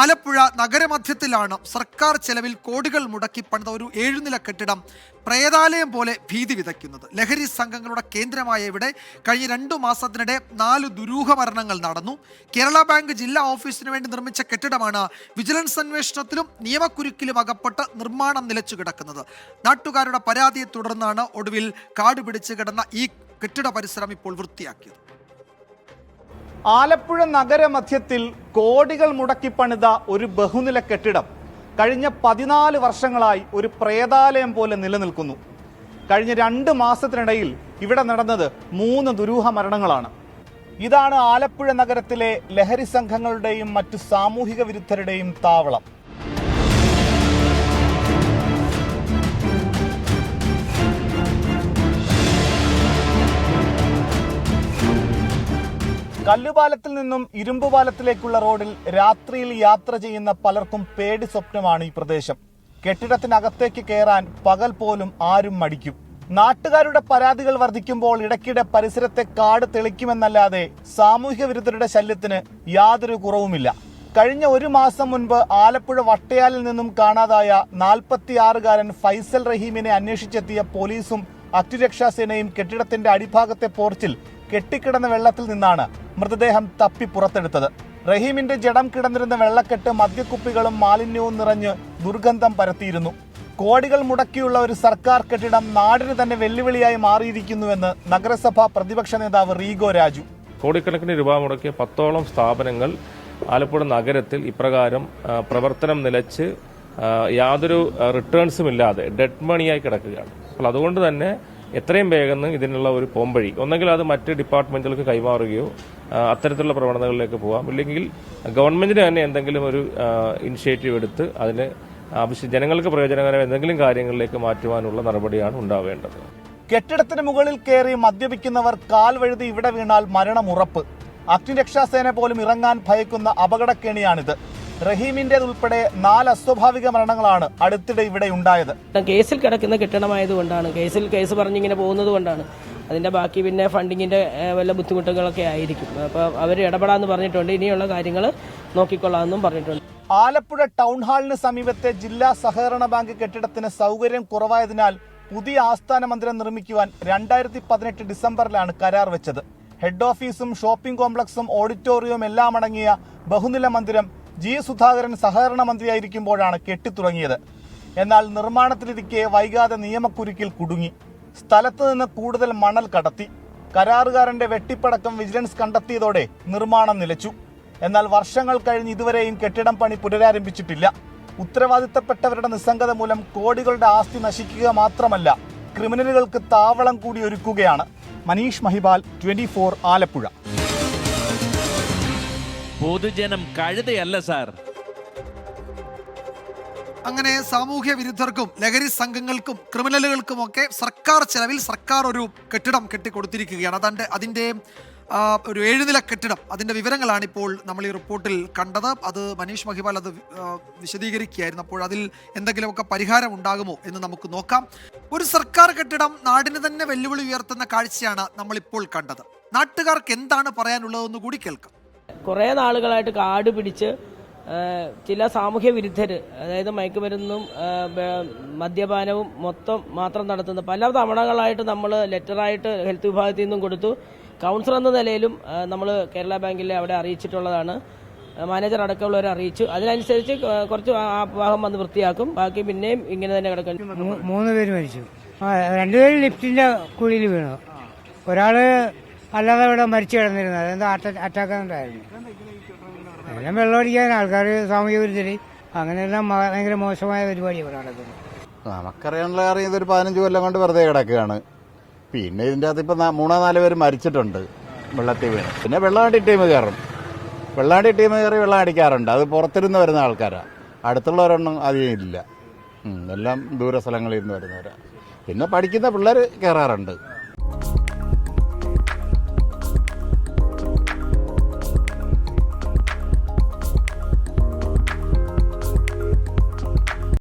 ആലപ്പുഴ നഗരമധ്യത്തിലാണ് സർക്കാർ ചെലവിൽ കോടികൾ മുടക്കി പണിത ഒരു ഏഴുനില കെട്ടിടം പ്രേതാലയം പോലെ ഭീതി വിതയ്ക്കുന്നത്. ലഹരി സംഘങ്ങളുടെ കേന്ദ്രമായ ഇവിടെ കഴിഞ്ഞ രണ്ടു മാസത്തിനിടെ നാല് ദുരൂഹ മരണങ്ങൾ നടന്നു. കേരള ബാങ്ക് ജില്ലാ ഓഫീസിന് വേണ്ടി നിർമ്മിച്ച കെട്ടിടമാണ് വിജിലൻസ് അന്വേഷണത്തിലും നിയമക്കുരുക്കിലും അകപ്പെട്ട് നിർമ്മാണം നിലച്ചു കിടക്കുന്നത്. നാട്ടുകാരുടെ പരാതിയെ തുടർന്നാണ് ഒടുവിൽ കാട് പിടിച്ച് കിടന്ന ഈ കെട്ടിട പരിസരം ഇപ്പോൾ വൃത്തിയാക്കിയത്. ആലപ്പുഴ നഗരമധ്യത്തിൽ കോടികൾ മുടക്കി പണിത ഒരു ബഹുനില കെട്ടിടം കഴിഞ്ഞ പതിനാല് വർഷങ്ങളായി ഒരു പ്രേതാലയം പോലെ നിലനിൽക്കുന്നു. കഴിഞ്ഞ രണ്ട് മാസത്തിനിടയിൽ ഇവിടെ നടന്നത് മൂന്ന് ദുരൂഹ മരണങ്ങളാണ്. ഇതാണ് ആലപ്പുഴ നഗരത്തിലെ ലഹരി സംഘങ്ങളുടെയും മറ്റു സാമൂഹിക വിരുദ്ധരുടെയും താവളം. കല്ലുപാലത്തിൽ നിന്നും ഇരുമ്പുപാലത്തിലേക്കുള്ള റോഡിൽ രാത്രിയിൽ യാത്ര ചെയ്യുന്ന പലർക്കും പേടി സ്വപ്നമാണ് ഈ പ്രദേശം. കെട്ടിടത്തിനകത്തേക്ക് കയറാൻ പകൽ പോലും ആരും മടിക്കും. നാട്ടുകാരുടെ പരാതികൾ വർദ്ധിക്കുമ്പോൾ ഇടയ്ക്കിടെ പരിസരത്തെ കാട് തെളിക്കുമെന്നല്ലാതെ സാമൂഹ്യ വിരുദ്ധരുടെ ശല്യത്തിന് യാതൊരു കുറവുമില്ല. കഴിഞ്ഞ ഒരു മാസം മുൻപ് ആലപ്പുഴ വട്ടയാലിൽ നിന്നും കാണാതായ നാൽപ്പത്തിയാറുകാരൻ ഫൈസൽ റഹീമിനെ അന്വേഷിച്ചെത്തിയ പോലീസും അഗ്നിരക്ഷാസേനയും കെട്ടിടത്തിന്റെ അടിഭാഗത്തെ പോർച്ചിൽ കെട്ടിക്കിടന്ന വെള്ളത്തിൽ നിന്നാണ് മൃതദേഹം തപ്പി പുറത്തെടുത്തത്. റഹീമിന്റെ ജഡം കിടന്നിരുന്ന വെള്ളക്കെട്ട് മദ്യക്കുപ്പികളും മാലിന്യവും നിറഞ്ഞ് ദുർഗന്ധം പരത്തിയിരുന്നു. കോടികൾ മുടക്കിയുള്ള ഒരു സർക്കാർ കെട്ടിടം നാടിന് തന്നെ വെല്ലുവിളിയായി മാറിയിരിക്കുന്നുവെന്ന് നഗരസഭാ പ്രതിപക്ഷ നേതാവ് റീഗോ രാജു. കോടിക്കണക്കിന് രൂപ മുടക്കിയ പത്തോളം സ്ഥാപനങ്ങൾ ആലപ്പുഴ നഗരത്തിൽ ഇപ്രകാരം പ്രവർത്തനം നിലച്ച് യാതൊരു റിട്ടേൺസും ഇല്ലാതെ ഡെഡ് മണിയായി കിടക്കുകയാണ്. അപ്പോൾ അതുകൊണ്ട് തന്നെ എത്രയും വേഗം ഇതിനുള്ള ഒരു പോംവഴി. ഒന്നെങ്കിൽ അത് മറ്റ് ഡിപ്പാർട്ട്മെന്റുകൾക്ക് കൈമാറുകയോ അത്തരത്തിലുള്ള പ്രവണതകളിലേക്ക് പോകാം ഇല്ലെങ്കിൽ ഗവൺമെന്റിന് തന്നെ എന്തെങ്കിലും ഒരു ഇനിഷ്യേറ്റീവ് എടുത്ത് അതിന് ആവശ്യം ജനങ്ങൾക്ക് പ്രയോജനകരമായ എന്തെങ്കിലും കാര്യങ്ങളിലേക്ക് മാറ്റുവാനുള്ള നടപടിയാണ് ഉണ്ടാവേണ്ടത്. കെട്ടിടത്തിന് മുകളിൽ കയറി മദ്യപിക്കുന്നവർ കാൽ വഴുതി ഇവിടെ വീണാൽ മരണം ഉറപ്പ്. അഗ്നിരക്ഷാസേന പോലും ഇറങ്ങാൻ ഭയക്കുന്ന അപകടക്കെണിയാണിത്. റഹീമിന്റേതുൾപ്പെടെ നാല് അസ്വാഭാവിക മരണങ്ങളാണ് അടുത്തിടെ ഇവിടെ ഉണ്ടായത്. കേസിൽ കിടക്കുന്ന കെട്ടിടമായതുകൊണ്ടാണ് കേസിൽ കേസ് പറഞ്ഞിങ്ങനെ പോകുന്നത് കൊണ്ടാണ്. അതിന്റെ ബാക്കി പിന്നെ ഫണ്ടിങ്ങിന്റെ വല്ല ബുദ്ധിമുട്ടുകളൊക്കെ ആയിരിക്കും. അപ്പോൾ അവർ ഇടപെടാമെന്ന് പറഞ്ഞിട്ടുണ്ട്. ഇനിയുള്ള കാര്യങ്ങൾ നോക്കിക്കൊള്ളാമെന്നും പറഞ്ഞിട്ടുണ്ട്. ആലപ്പുഴ ടൗൺ ഹാളിന് സമീപത്തെ ജില്ലാ സഹകരണ ബാങ്ക് കെട്ടിടത്തിന് സൗകര്യം കുറവായതിനാൽ പുതിയ ആസ്ഥാന മന്ദിരം നിർമ്മിക്കുവാൻ രണ്ടായിരത്തി പതിനെട്ട് ഡിസംബറിലാണ് കരാർ വെച്ചത്. ഹെഡ് ഓഫീസും ഷോപ്പിംഗ് കോംപ്ലക്സും ഓഡിറ്റോറിയവും എല്ലാം അടങ്ങിയ ബഹുനില മന്ദിരം ജി സുധാകരൻ സഹകരണ മന്ത്രിയായിരിക്കുമ്പോഴാണ് കെട്ടിത്തുടങ്ങിയത്. എന്നാൽ നിർമ്മാണത്തിലിരിക്കെ വൈകാതെ നിയമക്കുരുക്കിൽ കുടുങ്ങി. സ്ഥലത്ത് നിന്ന് കൂടുതൽ മണൽ കടത്തി. കരാറുകാരന്റെ വെട്ടിപ്പടക്കം വിജിലൻസ് കണ്ടെത്തിയതോടെ നിർമ്മാണം നിലച്ചു. എന്നാൽ വർഷങ്ങൾ കഴിഞ്ഞ് ഇതുവരെയും കെട്ടിടം പണി പുനരാരംഭിച്ചിട്ടില്ല. ഉത്തരവാദിത്തപ്പെട്ടവരുടെ നിസ്സംഗത മൂലം കോടികളുടെ ആസ്തി നശിക്കുക മാത്രമല്ല ക്രിമിനലുകൾക്ക് താവളം കൂടി ഒരുക്കുകയാണ്. മനീഷ് മഹിബാൽ ട്വന്റി ആലപ്പുഴ. പൊതുജനം കഴുതയല്ല സാർ. അങ്ങനെ സാമൂഹ്യ വിരുദ്ധർക്കും ലഹരി സംഘങ്ങൾക്കും ക്രിമിനലുകൾക്കുമൊക്കെ സർക്കാർ ചെലവിൽ സർക്കാർ ഒരു കെട്ടിടം കെട്ടിക്കൊടുത്തിരിക്കുകയാണ്. അതാണ്ട് അതിന്റെ ഒരു ഏഴുനില കെട്ടിടം. അതിന്റെ വിവരങ്ങളാണ് ഇപ്പോൾ നമ്മൾ ഈ റിപ്പോർട്ടിൽ കണ്ടത്. അത് മനീഷ് മഹിപാൽ അത് വിശദീകരിക്കുകയായിരുന്നു. അപ്പോൾ അതിൽ എന്തെങ്കിലുമൊക്കെ പരിഹാരം ഉണ്ടാകുമോ എന്ന് നമുക്ക് നോക്കാം. ഒരു സർക്കാർ കെട്ടിടം നാടിന് തന്നെ വെല്ലുവിളി ഉയർത്തുന്ന കാഴ്ചയാണ് നമ്മളിപ്പോൾ കണ്ടത്. നാട്ടുകാർക്ക് എന്താണ് പറയാനുള്ളതെന്ന് കൂടി കേൾക്കാം. കുറേ നാളുകളായിട്ട് കാട് പിടിച്ച് ചില സാമൂഹ്യ വിരുദ്ധർ അതായത് മയക്കുമരുന്നും മദ്യപാനവും മൊത്തം മാത്രം നടത്തുന്ന പല തവണകളായിട്ട് നമ്മൾ ലെറ്ററായിട്ട് ഹെൽത്ത് വിഭാഗത്തിൽ നിന്നും കൊടുത്തു. കൗൺസിലർ എന്ന നിലയിലും നമ്മൾ കേരള ബാങ്കിലെ അവിടെ അറിയിച്ചിട്ടുള്ളതാണ്. മാനേജർ അടക്കമുള്ളവരെ അറിയിച്ചു. അതിനനുസരിച്ച് കുറച്ച് ആ ഭാഗം വന്ന് വൃത്തിയാക്കും. ബാക്കി പിന്നെയും ഇങ്ങനെ തന്നെ കിടക്കും. മൂന്ന് പേര് മരിച്ചു. രണ്ടുപേരും ലിഫ്റ്റിന്റെ കുഴിയിൽ വീണു. ഒരാൾ അല്ലാതെ ഇവിടെ മരിച്ചു കിടന്നിരുന്നത്. എന്താ അറ്റാക്ക് ഉണ്ടായിരുന്നു എല്ലാം വെള്ളമടിക്കാൻ ആൾക്കാർ സാമൂഹ്യ വിരുദ്ധര്. അങ്ങനെയെല്ലാം ഭയങ്കര മോശമായ പരിപാടി ഇവിടെ നടക്കുന്നത് നമുക്കറിയാനുള്ള കാര്യം ഇതൊരു പതിനഞ്ച് കൊല്ലം കൊണ്ട് വെറുതെ കിടക്കുകയാണ്. പിന്നെ ഇതിന്റെ അകത്ത് ഇപ്പം മൂന്നോ നാല് പേര് മരിച്ചിട്ടുണ്ട് വെള്ളത്തിൽ വീണ്. പിന്നെ വെള്ളാണ്ടി ടീം കയറും. വെള്ളാണ്ടി ടീം കയറി വെള്ളം അടിക്കാറുണ്ട്. അത് പുറത്തിരുന്ന് വരുന്ന ആൾക്കാരാണ് അടുത്തുള്ളവരൊന്നും അധികം ഇല്ല. എല്ലാം ദൂര സ്ഥലങ്ങളിൽ നിന്ന് വരുന്നവരാണ് പിന്നെ പഠിക്കുന്ന പിള്ളേർ കയറാറുണ്ട്.